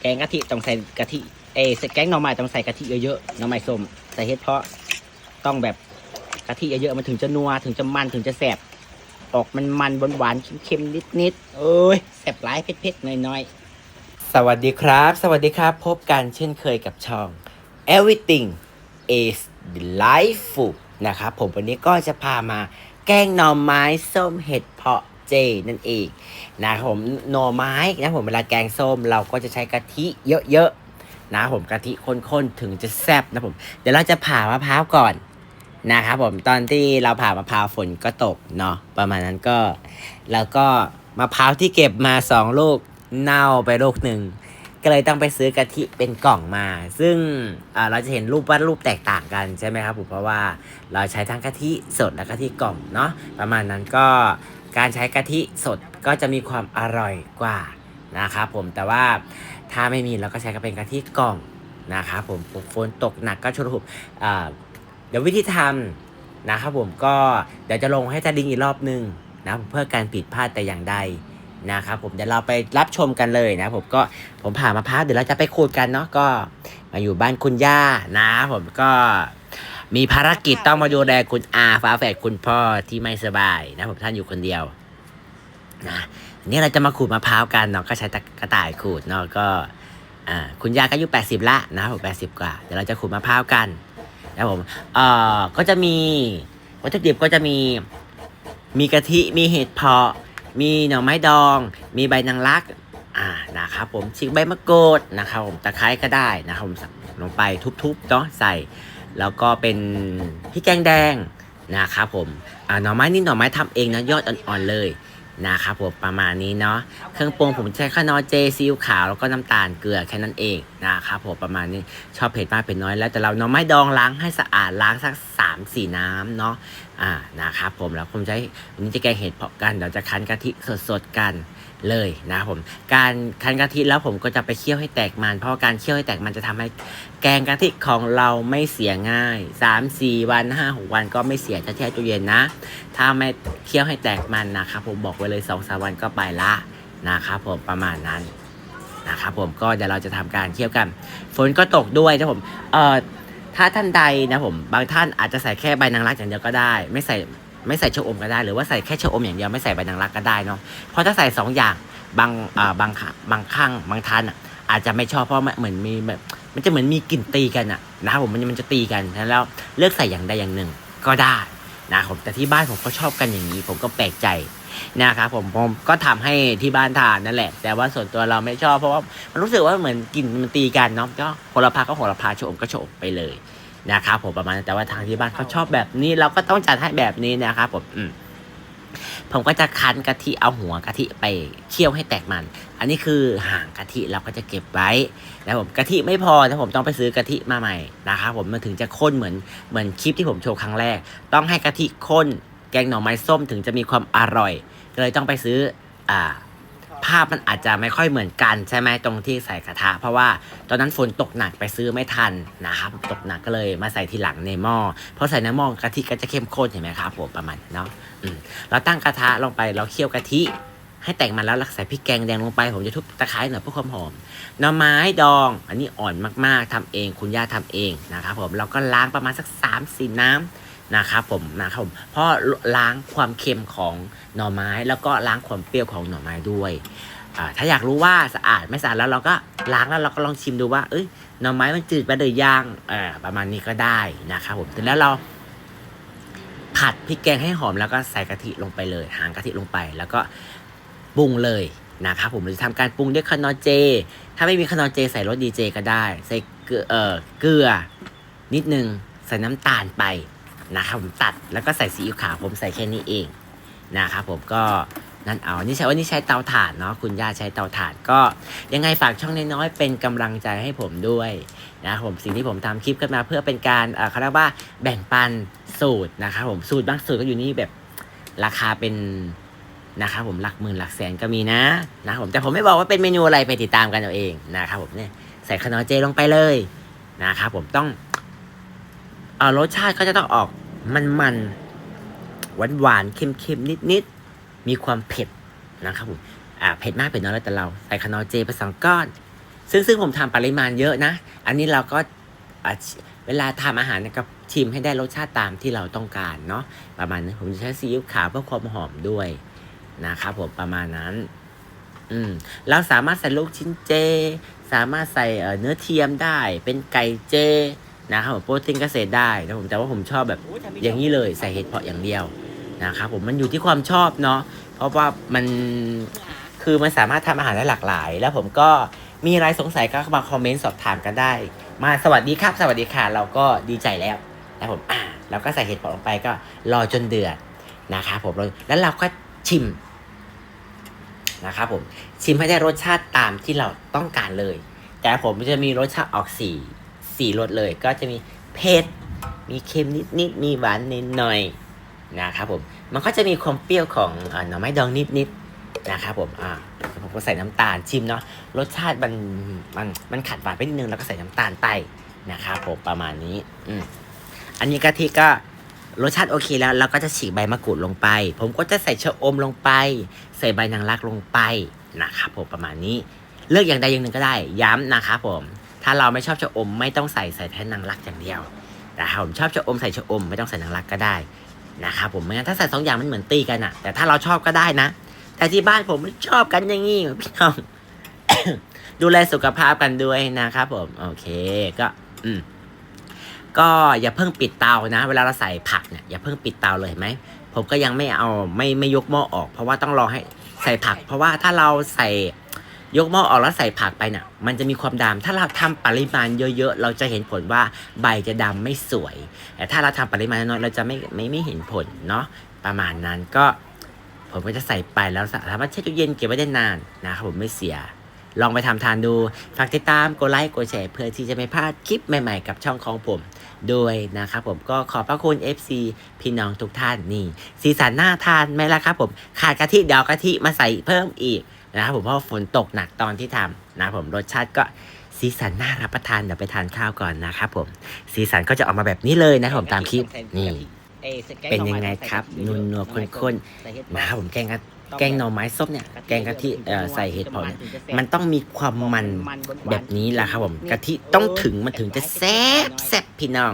แกงกะทิต้องใส่กะทิเอยแกงหน่อไม้ต้องใส่กะทิเยอะๆหน่อไม้ส้มใส่เห็ดเพาะต้องแบบกะทิเยอะๆมันถึงจะนัวถึงจะมันถึงจะแสบออกมันมันหวานๆเค็มๆนิดๆเอ้ยแสบหลายเผ็ดๆน้อยๆ สวัสดีครับ สวัสดีครับ พบกันเช่นเคยกับช่อง everything is delightful นะครับผมวันนี้ก็จะพามาแกงหน่อไม้ส้มเห็ดเพาะ เจนั่นเองนะครับผมหน่อไม้นะผมเวลาแกงส้มเราก็จะใช้กะทิเยอะๆนะผมกะทิข้นๆถึงจะแซ่บนะผมเดี๋ยวเราจะผ่ามะพร้าวก่อนนะครับผมตอนที่เราผ่ามะพร้าวฝนก็ตกเนาะประมาณนั้นก็ แล้วก็มะพร้าวที่เก็บมาสองลูกเน่าไปลูกหนึ่งก็เลยต้องไปซื้อกะทิเป็นกล่องมา ซึ่งเราจะเห็นรูปวาดรูปแตกต่างกันใช่ไหมครับผมเพราะว่าเราใช้ทั้งกะทิสดและกะทิกล่องเนาะประมาณนั้นก็ การใช้กะทิสดก็จะมีความอร่อยกว่านะครับผมแต่ว่าถ้าไม่มีเราก็ใช้ก็เป็นกะทิกล่องนะครับผมฝนตกหนักก็ชุดหุบเดี๋ยววิธีทำนะครับผมก็เดี๋ยวจะลงให้ตาดิ้งอีกรอบนึงนะเพื่อการผิดพลาดแต่อย่างใดนะครับผมเดี๋ยวเราไปรับชมกันเลยนะผมก็ผมผ่ามะพร้าวเดี๋ยวเราจะไปขูดกันเนาะก็มาอยู่บ้านคุณย่านะผมก็ มีภารกิจต้องมาดูแลคุณอาฟ้าแฝดคุณพ่อที่ไม่สบายนะผมท่านอยู่คนเดียวนะนี่เราจะมาขูดมะพร้าวกันเนาะก็ใช้ตะกระต่ายขูดเนาะก็อ่าคุณย่าก็อายุ80 ละนะผม80 กว่า เดี๋ยวเราจะขูดมะพร้าวกันนะผมเอ่อก็จะมีวัตถุดิบก็จะมีมีกะทิมีเห็ดเพาะ มีหน่อไม้ดอง มีใบนางรักอ่านะครับผมฉีกใบมะกรูดนะครับผมตะไคร้ก็ได้นะครับผมลงไปทุบๆเนาะใส่ แล้วก็เป็นพริกแกงแดงนะครับผมหน่อไม้นี่หน่อไม้ทำเองนะยอดอ่อนๆเลย นะครับผมประมาณนี้เนาะเครื่องปรุงผมใช้ข้าวนอเจซีอิ๊วขาวแล้วก็น้ำตาลเกลือแค่นั้นเองนะครับผมประมาณนี้ชอบเผ็ดมากเผ็ดน้อยแล้วแต่เราหน่อไม้ดองล้างให้สะอาดล้างสักสามสี่น้ำเนาะอ่านะครับผมแล้วผมจะให้วันนี้จะแกงเห็ดเพาะกันเดี๋ยวจะคั้นกะทิสดๆกันเลยนะครับผมการคั้นกะทิแล้วผมก็จะไปเคี่ยวให้แตกมัน เพราะว่าการเคี่ยวให้แตกมันจะทำให้แกงกะทิของเราไม่เสียง่าย 3 4 วัน5 6วันก็ไม่เสียจะแช่ตู้เย็นนะ ถ้าไม่เคี่ยวให้แตกมันนะครับผมบอกไว้เลย2อสวันก็ไปละนะครับผมประมาณนั้นนะครับผมก็เดี๋ยวเราจะทำการเคี่ยวกัน ฝนก็ตกด้วยนะผมเอ่อถ้าท่านใดนะผมบางท่านอาจจะใส่แค่ใบนางรักอย่างเดียวก็ได้ ไม่ใส่ไม่ใส่ชะอมก็ได้ หรือว่าใส่แค่ชะอมอย่างเดียวไม่ใส่ใบนางรักก็ได้เนาะเพราะถ้าใส่สองอย่างบางอ่าบางค่ะบางข้างบางท่านอะอาจจะไม่ชอบเพราะมันเหมือนมีแบบมันจะเหมือนมีกลิ่นตีกันอะนะครับผมมันมันจะตีกันแล้วเลือกใส่อย่างใดอย่างหนึ่งก็ได้ นะครับแต่ที่บ้านผมก็ชอบกันอย่างนี้ ผมก็แปลกใจนะครับผมผมก็ทำให้ที่บ้านทานนั่นแหละ แต่ว่าส่วนตัวเราไม่ชอบเพราะว่ามันรู้สึกว่าเหมือนกลิ่นมันตีกันเนาะก็โหระพาก็โหระพาชะอมก็ชะอมไปเลยนะครับผมประมาณแต่ว่าทางที่บ้านเขาชอบแบบนี้เราก็ต้องจัดให้แบบนี้นะครับผมอืม ผมก็จะคั้นกะทิเอาหัวกะทิไปเคี่ยวให้แตกมัน อันนี้คือห่างกะทิเราก็จะเก็บไว้แล้วผมกะทิไม่พอถ้าผมต้องไปซื้อกะทิมาใหม่นะครับผมมันถึงจะข้นเหมือนเหมือนคลิปที่ผมโชว์ครั้งแรก ต้องให้กะทิข้นแกงหน่อไม้ส้มถึงจะมีความอร่อย ก็เลยต้องไปซื้ออ่า ภาพมันอาจจะไม่ค่อยเหมือนกันใช่ไหมตรงที่ใส่กระทะ เพราะว่าตอนนั้นฝนตกหนักไปซื้อไม่ทันนะครับตกหนักก็เลยมาใส่ทีหลังในหม้อเพราะใส่ในหม้อกะทิก็จะเข้มข้นเห็นไหมครับผมประมาณเนาะเราตั้งกระทะลงไปเราเคี่ยวกะทิให้แตกมันแล้วเราใส่พริกแกงแดงลงไปผมจะทุบตะไคร้หน่อยเพื่อความหอมหน่อไม้ดอง อันนี้อ่อนมากๆทำเองคุณย่าทำเองนะครับผมเราก็ล้างประมาณสัก3ามสี่น้ำ นะครับผมนะครับผมเพราะล้างความเค็มของหน่อไม้ แล้วก็ล้างความเปรี้ยวของหน่อไม้ด้วยถ้าอยากรู้ว่าสะอาดไม่สะอาดแล้วเราก็ล้างแล้วเราก็ลองชิมดูว่า เอ้ยหน่อไม้มันจืดไปเลยย่างประมาณนี้ก็ได้นะครับผมเสร็จแล้วเราผัดพริกแกงให้หอมแล้วก็ใส่กะทิลงไปเลยหางกะทิลงไป แล้วก็ปรุงเลยนะครับผมเราจะทำการปรุงด้วยคานอเจ ถ้าไม่มีคานอเจ ใส่รสดีเจก็ได้ ใส่เกลือออเกลือนิดนึงใส่น้ำตาลไป นะครับผมตัดแล้วก็ใส่ซีอิ๊วขาวผมใส่แค่นี้เองนะครับผมก็นั่นเอา นี่ใช้ว่านี่ใช้เตาถ่านเนาะคุณย่าใช้เตาถ่านก็ยังไงฝากช่องน้อยๆเป็นกำลังใจให้ผมด้วยนะครับผมสิ่งที่ผมทำคลิปขึ้นมาเพื่อเป็นการเออเขาเรียกว่าแบ่งปันสูตรนะครับผมสูตรบางสูตรก็อยู่นี่แบบราคาเป็นนะครับผมหลักหมื่นหลักแสนก็มีนะนะครับผมแต่ผมไม่บอกว่าเป็นเมนูอะไรไปติดตามกันเอาเองนะครับผมเนี่ยใส่ขนอเจลงไปเลยนะครับผมต้องเออรสชาติก็จะต้องออก มันๆหวานๆเค็มๆนิดๆมีความเผ็ดนะครับผมอ่าเผ็ดมากเผ็ดน้อยแล้วแต่เราใส่ขนอเจไปสองก้อน ซึ่งซึ่งผมทำปริมาณเยอะนะ อันนี้เราก็เวลาทำอาหารเนยก็ชิมให้ได้รสชาติตามที่เราต้องการเนาะประมาณนั้นผมจะใช้ซีอิ๊วขาวเพื่อความหอมด้วยนะครับผมประมาณนั้น อืมเราสามารถใส่ลูกชิ้นเจ สามารถใส่เนื้อเทียมได้ เป็นไก่เจ นะครับผมโปรตีนเกษตรได้นะผมแต่ว่าผมชอบแบบอย่างนี้เลยใส่เห็ดเพาะอย่างเดียวนะครับผมมันอยู่ที่ความชอบเนาะเพราะว่ามันคือมันสามารถทำอาหารได้หลากหลาย แล้วผมก็มีอะไรสงสัยก็มาคอมเมนต์สอบถามกันได้ มาสวัสดีครับ สวัสดีค่ะ เราก็ดีใจแล้วนะผมอ่าเราก็ใส่เห็ดเพาะลงไปก็รอจนเดือดนะครับผมแล้วเราก็ชิมนะครับผมชิมให้ได้รสชาติตามที่เราต้องการเลย แต่ผมจะมีรสชาติออกสี สี่รสเลย ก็จะมีเผ็ด มีเค็มนิดๆมีหวานนิดหน่อยนะครับผม มันก็จะมีความเปรี้ยวของอหน่อไม้ดองนิดๆนะครับผม อ่า ผมก็ใส่น้ำตาลชิมเนาะ รสชาติมันมันมันขัดหวานไปนิดนึงแล้วก็ใส่น้ำตาลไปนะครับผมประมาณนี้ อืมอันนี้กะทิก็รสชาติโอเคแล้วเราก็จะฉีกใบมะกรูดลงไป ผมก็จะใส่ชะอมลงไป ใส่ใบนางรักลงไปนะครับผมประมาณนี้ เลือกอย่างใดอย่างหนึ่งก็ได้ ย้ำนะครับผม ถ้าเราไม่ชอบชะอมไม่ต้องใส่ใส่แค่นางรักอย่างเดียวนะครับผมชอบชะอมใส่ชะอมไม่ต้องใส่นางรักก็ได้นะครับผมไม่งั้นถ้าใส่สองอย่างมันเหมือนตีกันอะแต่ถ้าเราชอบก็ได้นะ แต่ที่บ้านผมไม่ชอบกันอย่างงี้พี่น้องดูแลสุขภาพกันด้วยนะครับผมโอเคก็ อืมก็อย่าเพิ่งปิดเตานะ เวลาเราใส่ผักเนี่ยอย่าเพิ่งปิดเตาเลยไหมผมก็ยังไม่เอาไม่ไม่ยกหม้อออก เพราะว่าต้องรอให้ใส่ผัก เพราะว่าถ้าเราใส่ ยกหม้อออกแล้วใส่ผักไปเนี่ยมันจะมีความดำถ้าเราทำปริมาณเยอะๆ เราจะเห็นผลว่าใบจะดำไม่สวย แต่ถ้าเราทำปริมาณน้อยเราจะไม่ไม่ไม่เห็นผลเนาะประมาณนั้นก็ผมก็จะใส่ไปแล้วสามารถแช่ตู้เย็นเก็บไว้ได้นานนะครับผมไม่เสีย ลองไปทำทานดู ฝากติดตามกดไลค์กดแชร์เพื่อที่จะไม่พลาดคลิปใหม่ๆ กับช่องของผมด้วยนะครับผมก็ขอบพระคุณ FC พี่น้องทุกท่านนี่ สีสันน่าทานไหมล่ะครับผม ขาดกะทิเดี๋ยวกะทิมาใส่เพิ่มอีก นะครับผมเพราะว่าฝนตกหนักตอนที่ทำนะครับผมรสชาติก็สีสันน่ารับประทานเดี๋ยวไปทานข้าวก่อนนะครับผมสีสันก็จะออกมาแบบนี้เลยนะครับผมตามคลิปนี่เป็นยังไงครับนัวๆข้นๆนะครับผมแกงกะแกงหน่อไม้ส้มเนี่ยแกงกะทิเอ่อใส่เห็ดเผาเนี่ยมันต้องมีความมันแบบนี้แหละครับผมกะทิต้องถึงมันถึงจะแซ่บแซ่บพี่น้อง